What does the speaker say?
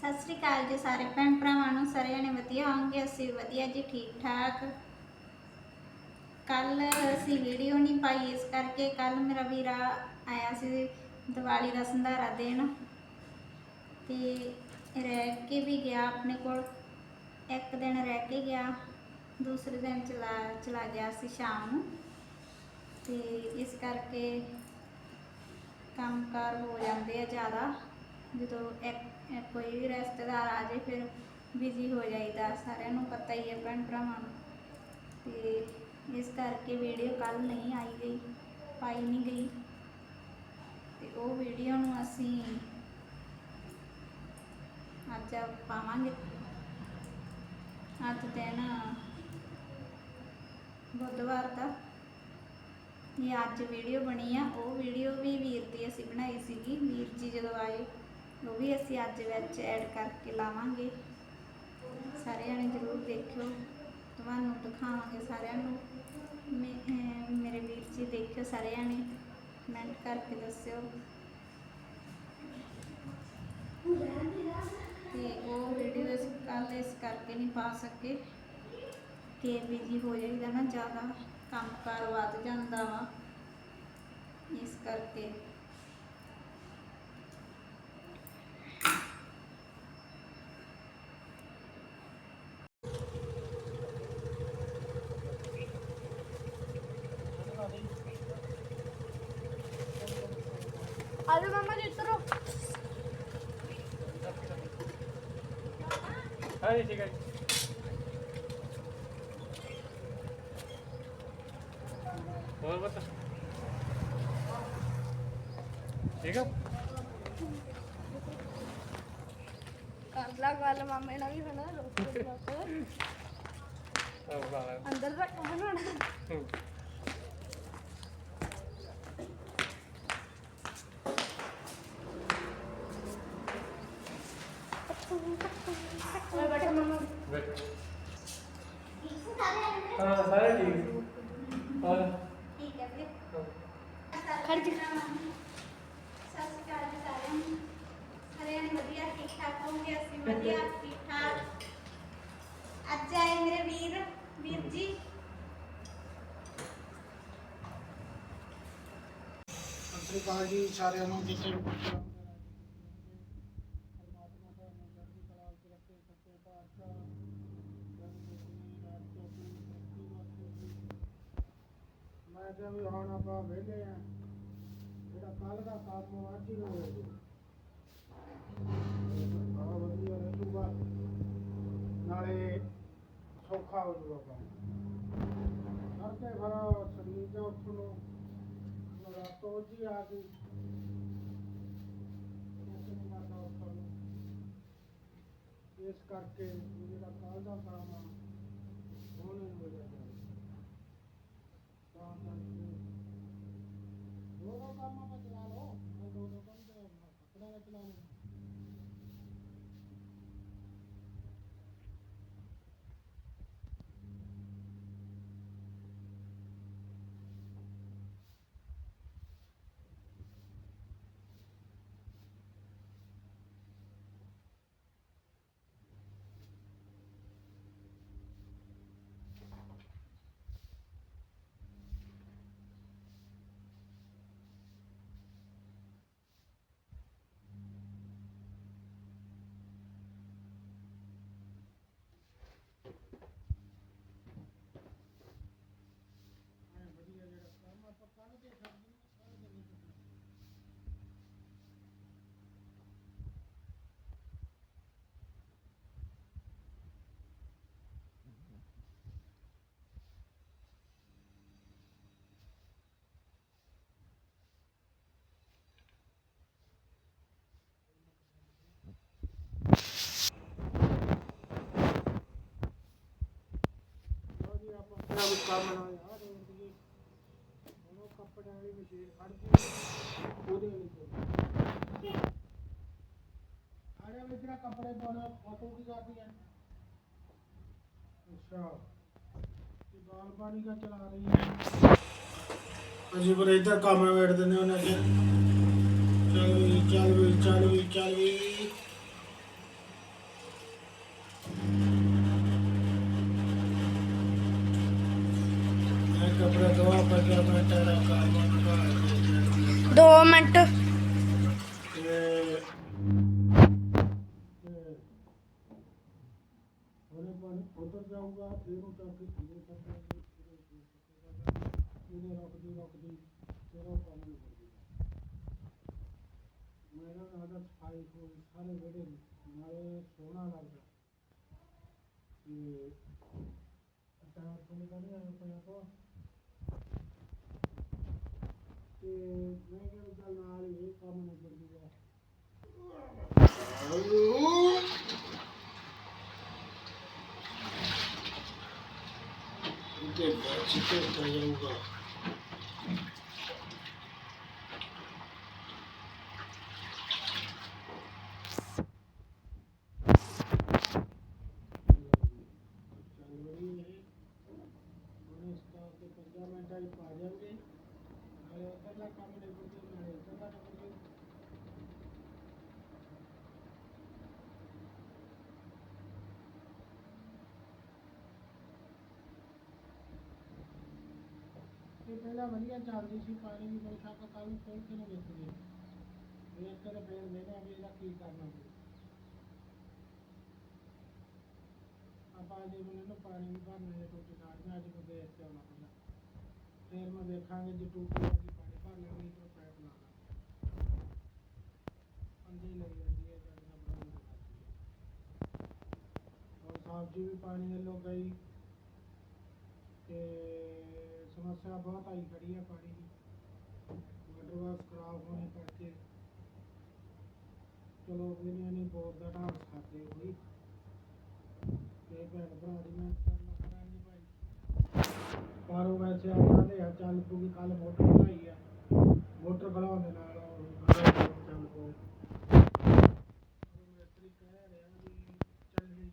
ਸਤਿ ਸ੍ਰੀ ਅਕਾਲ ਜੀ ਸਾਰੇ ਭੈਣ ਭਰਾਵਾਂ ਨੂੰ, ਸਾਰਿਆਂ ਨੇ ਵਧੀਆ ਹੋਣਗੇ ਅਸੀਂ ਵਧੀਆ ਜੀ, ਠੀਕ ਠਾਕ। ਕੱਲ ਅਸੀਂ ਵੀਡੀਓ ਨਹੀਂ ਪਾਈ, ਇਸ ਕਰਕੇ ਕੱਲ ਮੇਰਾ ਵੀਰਾ ਆਇਆ ਸੀ ਦੀਵਾਲੀ ਦਾ ਸੰਧਾਰਾ ਦੇਣ ਤੇ ਰਹਿ ਕੇ ਵੀ ਗਿਆ ਆਪਣੇ ਕੋਲ। ਇੱਕ ਦਿਨ ਰਹਿ ਕੇ ਗਿਆ, ਦੂਸਰੇ ਦਿਨ ਚਲਾ ਚਲਾ ਗਿਆ ਸੀ ਸ਼ਾਮ ਨੂੰ। ਤੇ ਇਸ ਕਰਕੇ ਕੰਮਕਾਰ ਹੋ ਜਾਂਦੇ ਆ ਜ਼ਿਆਦਾ। ਜਦੋਂ ਇੱਕ ਇੱਕ ਕੋਈ ਵੀ ਰਿਸ਼ਤੇਦਾਰ ਆ ਜਾਏ, ਫਿਰ ਬਿਜ਼ੀ ਹੋ ਜਾਈਦਾ, ਸਾਰਿਆਂ ਨੂੰ ਪਤਾ ਹੀ ਹੈ ਭੈਣ ਭਰਾਵਾਂ ਨੂੰ। ਤੇ ਇਸ ਕਰਕੇ ਵੀਡੀਓ ਕੱਲ ਨਹੀਂ ਆਈ ਗਈ, ਪਾਈ ਨਹੀਂ ਗਈ। ਤੇ ਉਹ ਵੀਡੀਓ ਨੂੰ ਅਸੀਂ ਅੱਜ ਪਾਵਾਂਗੇ। ਅੱਜ ਦਿਨ ਬੁੱਧਵਾਰ ਦਾ। ਇਹ ਅੱਜ ਵੀਡੀਓ ਬਣੀ ਆ, ਉਹ ਵੀਡੀਓ ਵੀ ਵੀਰ ਦੀ ਅਸੀਂ ਬਣਾਈ ਸੀਗੀ, ਵੀਰ ਜੀ ਜਦੋਂ ਆਏ। ਉਹ ਵੀ ਅਸੀਂ ਅੱਜ ਵਿੱਚ ਐਡ ਕਰਕੇ ਲਾਵਾਂਗੇ। ਸਾਰਿਆਂ ਨੇ ਜ਼ਰੂਰ ਦੇਖਿਓ। ਤੁਹਾਨੂੰ ਦਿਖਾਵਾਂਗੇ ਸਾਰਿਆਂ ਨੂੰ। ਮੇਰੇ ਵੀਰ ਜੀ ਦੇਖਿਓ ਸਾਰਿਆਂ ਨੇ। ਕਮੈਂਟ ਕਰਕੇ ਦੱਸਿਓ। ਤੇ ਉਹ ਵੀਡੀਓ ਇਸ ਕੱਲ ਇਸ ਕਰਕੇ ਨਹੀਂ ਪਾ ਸਕੇ ਕਿ ਬਿਜ਼ੀ ਹੋ ਜਾਈਦਾ ਨਾ, ਜ਼ਿਆਦਾ ਕੰਮਕਾਰ ਵੱਧ ਜਾਂਦਾ ਵਾ। ਇਸ ਕਰਕੇ। ਆਜੋ ਮਾਮਾ ਜੀ ਉਤਰੋ। ਹਾਂਜੀ ਠੀਕ ਹੈ ਜੀ। ਹੋਰ ਬਤਾ ਠੀਕ ਆ ਕਰ ਲਾ ਗੱਲ ਮਾਮੇ ਨਾਲ ਵੀ ਹਨਾ ਰੋਕ ਰੋਕ ਆਹ ਬਾਲਾ ਅੰਦਰ ਰੱਖ ਬਣਾਉਣਾ। ਓਏ ਬੈਠੋ ਮਾਮਾ ਬੈਠ ਹਾਂ ਸਾਰੇ ਠੀਕ ਹਾਂ ਠੀਕ ਹੈ ਵੀਰ ਖੜ ਜੀ ਸਤਿ ਸ਼੍ਰੀ ਅਕਾਲ ਜੀ ਸਾਰਿਆਂ ਨੂੰ ਸਾਰਿਆਂ ਨੇ ਵਧੀਆ ਠੀਕ ਠਾਕ ਹੋਣਗੇ ਅਸੀਂ ਵਧੀਆ ਠੀਕ ਠਾਕ ਅੱਜ ਆਏ ਮੇਰੇ ਵੀਰ ਵੀਰ ਜੀ ਸਤਿ ਸ੍ਰੀ ਅਕਾਲ ਜੀ ਸਾਰਿਆਂ ਨੂੰ ਜਿੱਥੇ ਵੀ ਪਹੁੰਚੇ ਹੋ। ਪਰਮਾਤਮਾ ਤੁਹਾਨੂੰ ਚੜ੍ਹਦੀ ਕਲਾ ਵਿੱਚ ਰੱਖੇ ਸੱਚੇ ਪਾਤਸ਼ਾਹ ਜਨ ਜਿਤਨੀ ਰਾਤ ਤੋਂ ਵੀ ਤਰੱਕੀ ਵਾਸਤੇ ਵੀ ਮੈਂ ਕਿਹਾ ਵੀ ਹੁਣ ਆਪਾਂ ਵਿਹਲੇ ਆ। ਜਿਹੜਾ ਕੱਲ ਦਾ ਕੰਮ ਅੱਜ ਹੀ ਹੋਇਆ ਜੀ। ਬੜਾ ਵਧੀਆ ਰਹੂਗਾ ਨਾਲੇ ਸੌਖਾ ਹੋ ਜਾਊਗਾ ਕੰਮ। ਕਰਕੇ ਫਿਰ ਸਰੀਰ ਦਾ ਉੱਠਣ ਨੂੰ ਰਾਤੋਂ ਜੀ ਆ ਗਈ। ਕਿਸੇ ਨੂੰ ਮਾਤਾ ਉੱਪਰ ਨੂੰ ਇਸ ਕਰਕੇ ਵੀ ਜਿਹੜਾ ਕੱਲ ਦਾ ਕੰਮ ਆ, ਉਹ ਨਹੀਂ ਹੋ ਜਾਂਦਾ। ਤਾਂ ਕਰਕੇ ਦੋ ਦੋ ਕੰਮ ਆਪਾਂ ਚਲਾ ਲਓ ਮੈਂ ਦੋ ਦੋ ਕੰਮ ਚਲਾ ਕੱਪੜਾ ਦਾ ਚਲਾ ਲਓ ਐਂ ਵਧੀਆ ਜਿਹੜਾ ਕੰਮ ਆਪਾਂ ਕੱਲ ਦੇ ਸਕਦੇ ਕੱਲ ਦੇ ਨਹੀਂ ਕਰਨਾ ਲਓ ਜੀ ਵੀ ਕੰਮ ਨਾ ਯਾਰ ਰੋਣ ਦੀ ਉਹ ਕੱਪੜਿਆਂ ਵਾਲੀ ਮਸ਼ੀਨ ਖੜ ਗਈ। ਉਹਦੇ ਵਿੱਚ ਆੜੇ ਵਿੱਚ ਜਿਹੜਾ ਕੱਪੜੇ ਪਾਉਣਾ ਫੋਟੋ ਕੀ ਕਰਦੀ ਹੈ ਅੱਛਾ। ਤੇ ਬਾਲ ਪਾਣੀ ਦਾ ਚਲਾ ਰਹੀ ਹੈ ਅਸੀਂ ਪਰ ਇੱਧਰ ਕੰਮ ਵੇੜ ਦਿੰਦੇ ਉਹਨੇ ਅੱਗੇ। ਚੱਲ ਵੀ ਚੱਲ ਵੀ ਚੱਲ ਵੀ ਚੱਲ ਵੀ। 2 ਮਿੰਟ। ਉਧਰ ਜਾਊਗਾ ਇਹਨੂੰ ਚੱਕ ਕੇ ਤੇ ਮੈਂ ਕਿਹਾ ਚੱਲ ਨਾਲ ਹੀ ਇਹ ਕੰਮ ਨਿਬੜ ਜੂਗਾ। ਤੇ ਬਾਅਦ ਚ ਕਰ ਜਾਊਗਾ। ਚੱਲ ਰਹੀ ਹੈ ਹੁਣ ਇਸ ਦਾ ਤੇ 15 ਮਿੰਟਾਂ ਹੀ ਪਾ ਜਾਵਾਂਗੇ ਨਾਲੇ ਉੱਧਰਲਾ ਕੰਮ ਨਿਬੜ ਜੂ ਨਾਲੇ ਇੱਧਰਲਾ ਨਿਬੜ ਜੂ ਇਹ ਪਹਿਲਾਂ ਵਧੀਆ ਚੱਲਦੀ ਸੀ, ਪਾਣੀ ਦੀ ਮੇਰੇ ਕੱਲ ਨੂੰ ਖੋਲ ਕੇ ਨਾ ਵੇਖਦੇ ਵੇਖ ਕੇ ਤੇ ਫਿਰ ਵੇਖਦੇ ਇਹਦਾ ਕੀ ਕਰਨਾ ਆਪਾਂ ਜੇ ਮੈਨੂੰ ਪਾਣੀ ਵੀ ਭਰਨਾ ਹੈ ਟੁੱਟੀ ਨਾਲ ਮੈਂ ਅੱਜ ਨੂੰ ਦੇਖ ਕੇ ਆਉਣਾ ਪਹਿਲਾਂ ਫਿਰ ਮੈਂ ਦੇਖਾਂਗੇ ਜੇ ਟੂਟੀ ਵਾਲੀ ਪਾਣੀ ਭਰ ਲੈਣੀ ਤਾਂ ਪਾਈਪ ਲਾ ਦਾਂਗੇ। ਅੰਦੇ ਲਈ ਜਾਂਦੀ ਹੈ ਜਦ ਦਾ ਔਰ ਸਬਜ਼ੀ ਵੀ ਪਾਣੀ ਵੱਲੋਂ ਗਈ। ਤੇ ਸਮੱਸਿਆ ਬਹੁਤ ਆਈ, ਖੜੀ ਹੈ ਪਾਣੀ ਦੀ। ਵਾਟਰ ਵਾਸ ਖਰਾਬ ਹੋਣੇ ਕਰਕੇ। ਚਲੋ ਇਹਨੇ ਨਹੀਂ ਬੋਰ ਦਾ ਢਾਲ ਸਕਦੇ ਹੋਈ ਤੇ ਭੈਣ ਭਰਾ ਦੀ ਮੈਂ ਕਰਨਾ ਕਰਾਂਗੇ ਭਾਈ ਪਰ ਉਹ ਵੈਸੇ ਆ ਚੱਲ ਪੂਗੀ ਕੱਲ ਮੋਟਰ ਬਣਾਈ ਆ। ਮੋਟਰ ਬਣਾਉਣ ਦੇ ਨਾਲ ਉਹ ਚੱਲ ਪਊ ਮਿਸਤਰੀ ਕਹਿ ਰਿਹਾ ਵੀ ਚੱਲ ਜੀ